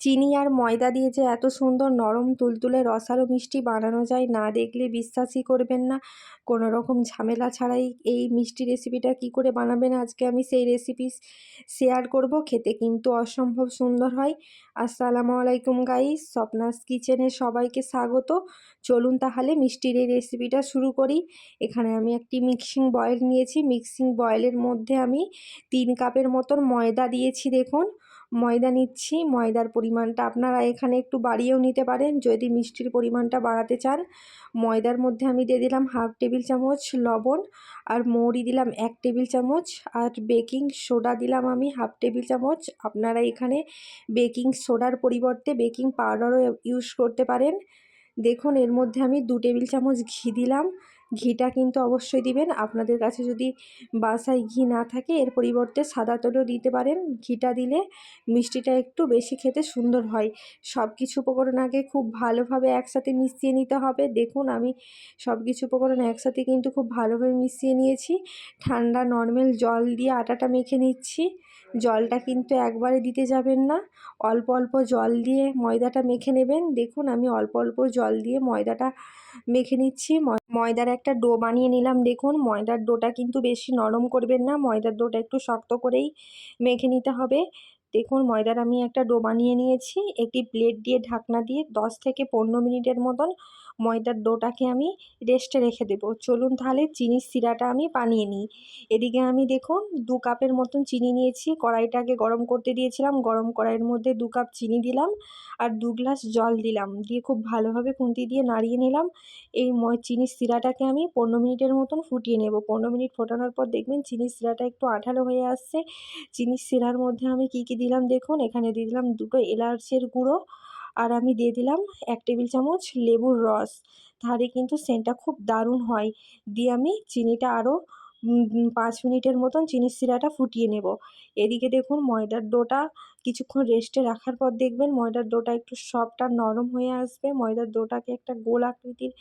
চিনি আর ময়দা দিয়ে যে এত সুন্দর নরম তুলতুলে রসালো মিষ্টি বানানো যায়, না দেখলে বিশ্বাসই করবেন না। কোনো রকম ঝামেলা ছাড়াই এই মিষ্টি রেসিপিটা কি করে বানাবেন আজকে আমি সেই রেসিপি শেয়ার করব। খেতে কিন্তু অসম্ভব সুন্দর হয়। আসসালামু আলাইকুম গাইস, স্বপ্নাস কিচেনে সবাইকে স্বাগত। চলুন তাহলে মিষ্টির এই রেসিপিটা শুরু করি। এখানে আমি একটি মিক্সিং বয়েল নিয়েছি। মিক্সিং বয়েলের মধ্যে আমি তিন কাপের মতন ময়দা দিয়েছি, দেখুন। ময়দা নিচ্ছি, ময়দার পরিমাণটা আপনারা এখানে একটু বাড়িয়েও নিতে পারেন। যদি মিষ্টির পরিমাণটা বাড়াতে চান, ময়দার মধ্যে আমি দিয়ে দিলাম হাফ টেবিল চামচ লবণ আর মৌরি দিলাম এক টেবিল চামচ আর বেকিং সোডা দিলাম আমি হাফ টেবিল চামচ। আপনারা এখানে বেকিং সোডার পরিবর্তে বেকিং পাউডারও ইউজ করতে পারেন। দেখুন, এর মধ্যে আমি দু টেবিল চামচ ঘি দিলাম। ঘিটা কিন্তু অবশ্যই দিবেন। আপনাদের কাছে যদি বাসায় ঘি না থাকে, এর পরিবর্তে সাদা তেলও দিতে পারেন। ঘিটা দিলে মিষ্টিটা একটু বেশি খেতে সুন্দর হয়। সব কিছু উপকরণ আগে খুব ভালোভাবে একসাথে মিশিয়ে নিতে হবে। দেখুন, আমি সব কিছু উপকরণ একসাথে কিন্তু খুব ভালোভাবে মিশিয়ে নিয়েছি। ঠান্ডা নর্মাল জল দিয়ে আটাটা মেখে নিচ্ছি। জলটা কিন্তু একবারে দিতে যাবেন না। অল্প অল্প জল দিয়ে ময়দাটা মেখে নেবেন। দেখুন, আমি অল্প অল্প জল দিয়ে ময়দাটা মেখে নিচ্ছি। ময়দার একটা ডো বানিয়ে নিলাম। দেখুন, ময়দার ডোটা কিন্তু বেশি নরম করবেন না। ময়দার ডোটা একটু শক্ত করেই মেখে নিতে হবে। দেখুন, ময়দার আমি একটা ডো বানিয়ে নিয়েছি। একটি প্লেট দিয়ে ঢাকনা দিয়ে দশ থেকে পনেরো মিনিটের মতন ময়দার ডোটাকে আমি রেস্টে রেখে দেবো। চলুন তাহলে চিনির শিরাটা আমি বানিয়ে নিই। এদিকে আমি দেখুন দু কাপের মতন চিনি নিয়েছি। কড়াইটাকে গরম করতে দিয়েছিলাম। গরম কড়াইয়ের মধ্যে দু কাপ চিনি দিলাম আর দু গ্লাস জল দিলাম। দিয়ে খুব ভালোভাবে খুন্তি দিয়ে নাড়িয়ে নিলাম। এই চিনির শিরাটাকে আমি পনেরো মিনিটের মতন ফুটিয়ে নেব। পনেরো মিনিট ফোটানোর পর দেখবেন চিনির শিরাটা একটু আঠালো হয়ে আসছে। চিনির শিরার মধ্যে আমি কী কী দিলাম দেখুন। এখানে দিয়ে দিলাম দুটো এলাচের গুঁড়ো আর আমি দিয়ে দিলাম এক টেবিল চামচ লেবুর রস। তাহলে কিন্তু সেন্টটা খুব দারুণ হয়। দিয়ে আমি চিনিটা আরও পাঁচ মিনিটের মতন চিনির শিরাটা ফুটিয়ে নেব। এদিকে দেখুন ময়দার ডোটা কিছুক্ষণ রেস্টে রাখার পর দেখবেন ময়দার ডোটা একটু সফট আর নরম হয়ে আসবে। ময়দার ডোটাকে একটা গোল আকৃতির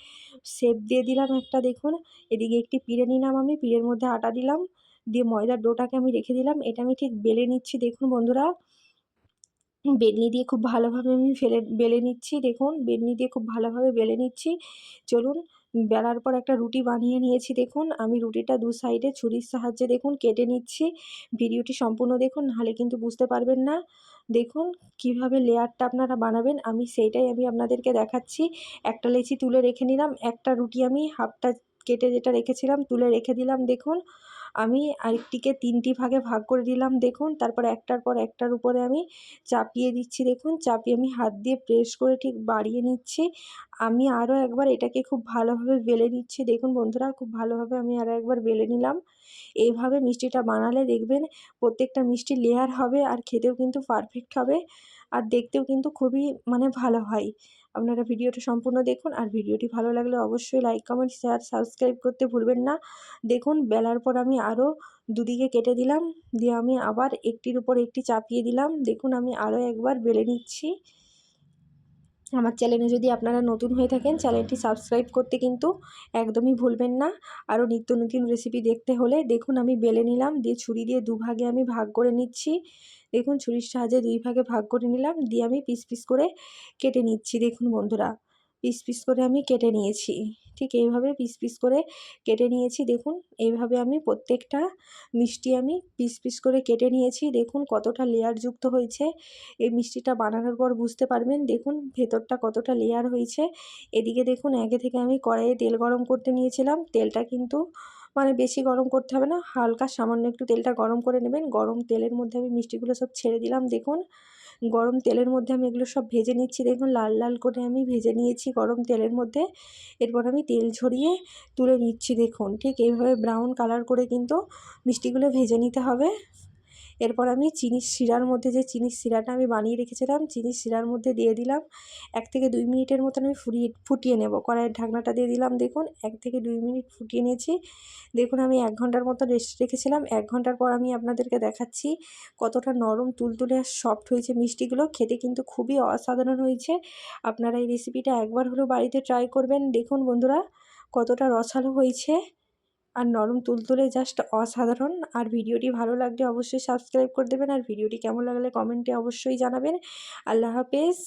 শেপ দিয়ে দিলাম একটা দেখুন। এদিকে একটি পিড়ে নিলাম আমি, পিড়ের মধ্যে আটা দিলাম। দিয়ে ময়দার ডোটাকে আমি রেখে দিলাম। এটা আমি ঠিক বেলে নিচ্ছি। দেখুন বন্ধুরা বেলনি দিয়ে খুব ভালোভাবে আমি ফেলে, বেলে নিচ্ছি, দেখুন। বেলনি দিয়ে খুব ভালোভাবে বেলে নিচ্ছি। চলুন, বেলার পর একটা রুটি বানিয়ে নিয়েছি, দেখুন। আমি রুটিটা দু সাইডে ছুরির সাহায্যে, দেখুন, কেটে নিচ্ছি। ভিডিওটি সম্পূর্ণ দেখুন, নাহলে কিন্তু বুঝতে পারবেন না। দেখুন, কীভাবে লেয়ারটা আপনারা বানাবেন, আমি সেইটাই আমি আপনাদেরকে দেখাচ্ছি। একটা লেচি তুলে রেখে নিলাম, একটা রুটি আমি হাফটা কেটে যেটা রেখেছিলাম, তুলে রেখে দিলাম, দেখুন। আমি আরেকটিকে তিনটি ভাগে ভাগ করে দিলাম, দেখুন। তারপর একটার পর একটার উপরে আমি চাপিয়ে দিচ্ছি, দেখুন। চাপিয়ে আমি হাত দিয়ে প্রেস করে ঠিক বাড়িয়ে নিচ্ছি। আমি আরও একবার এটাকে খুব ভালোভাবে বেলে নিচ্ছি, দেখুন বন্ধুরা, খুব ভালোভাবে আমি আরও একবার বেলে নিলাম। এইভাবে মিষ্টিটা বানালে দেখবেন প্রত্যেকটা মিষ্টি লেয়ার হবে আর খেতেও কিন্তু পারফেক্ট হবে। আর দেখতেও কিন্তু খুবই মানে ভালো হয়। আপনারা ভিডিওটা সম্পূর্ণ দেখুন। আর ভিডিওটি ভালো লাগলে অবশ্যই লাইক কমেন্ট শেয়ার সাবস্ক্রাইব করতে ভুলবেন না। দেখুন, বেলার পর আমি আরও দুদিকে কেটে দিলাম। দিয়ে আমি আবার একটির উপর একটি চাপিয়ে দিলাম। দেখুন, আমি আরও একবার বেলে নিচ্ছি। আমার চ্যানেলে যদি আপনারা নতুন হয়ে থাকেন চ্যানেলটি সাবস্ক্রাইব করতে কিন্তু একদমই ভুলবেন না। আরও নিত্য নতুন রেসিপি দেখতে হলে দেখুন, আমি বেলে নিলাম। দিয়ে ছুরি দিয়ে দুভাগে আমি ভাগ করে নিচ্ছি। দেখুন ছুরির সাহায্যে দুই ভাগে ভাগ করে নিলাম। দিয়ে আমি পিস পিস করে কেটে নিচ্ছি। দেখুন বন্ধুরা, পিস পিস করে আমি কেটে নিয়েছি। ঠিক এইভাবে পিস পিস করে কেটে নিয়েছি। দেখুন এইভাবে আমি প্রত্যেকটা মিষ্টি আমি পিস পিস করে কেটে নিয়েছি। দেখুন কতটা লেয়ারযুক্ত হয়েছে। এই মিষ্টিটা বানানোর পর বুঝতে পারবেন, দেখুন ভেতরটা কতটা লেয়ার হয়েছে। এদিকে দেখুন আগে থেকে আমি কড়াইয়ে তেল গরম করতে নিয়েছিলাম। তেলটা কিন্তু মানে বেশি গরম করতে হবে না, হালকা সামান্য একটু তেলটা গরম করে নেবেন। গরম তেলের মধ্যে আমি মিষ্টিগুলো সব ছেড়ে দিলাম। দেখুন, গরম তেলের মধ্যে আমি এগুলো সব ভেজে নিচ্ছি। দেখুন, লাল লাল করে আমি ভেজে নিয়েছি গরম তেলের মধ্যে। এরপর আমি তেল ঝরিয়ে তুলে নিচ্ছি। দেখুন, ঠিক এইভাবে ব্রাউন কালার করে কিন্তু মিষ্টিগুলো ভেজে নিতে হবে। এরপর আমি চিনির শিরার মধ্যে যে চিনির শিরাটা আমি বানিয়ে রেখেছিলাম, চিনির শিরার মধ্যে দিয়ে দিলাম। এক থেকে দুই মিনিটের মতন আমি ফুটিয়ে ফুটিয়ে নেব। কড়াইয়ের ঢাকনাটা দিয়ে দিলাম, দেখুন। এক থেকে দুই মিনিট ফুটিয়ে নিয়েছি। দেখুন, আমি এক ঘণ্টার মতো রেস্ট রেখেছিলাম। এক ঘণ্টার পর আমি আপনাদেরকে দেখাচ্ছি কতটা নরম, তুলতুলে আর সফট হয়েছে মিষ্টিগুলো। খেতে কিন্তু খুবই অসাধারণ হয়েছে। আপনারা এই রেসিপিটা একবার হলেও বাড়িতে ট্রাই করবেন। দেখুন, বন্ধুরা, কতটা রসালো হয়েছে। আর নরম তুলতুলে জাস্ট অসাধারণ। আর ভিডিওটি ভালো লাগলে অবশ্যই সাবস্ক্রাইব করে দেবেন। আর ভিডিওটি কেমন লাগলে কমেন্টে অবশ্যই জানাবেন। আল্লাহ হাফেজ।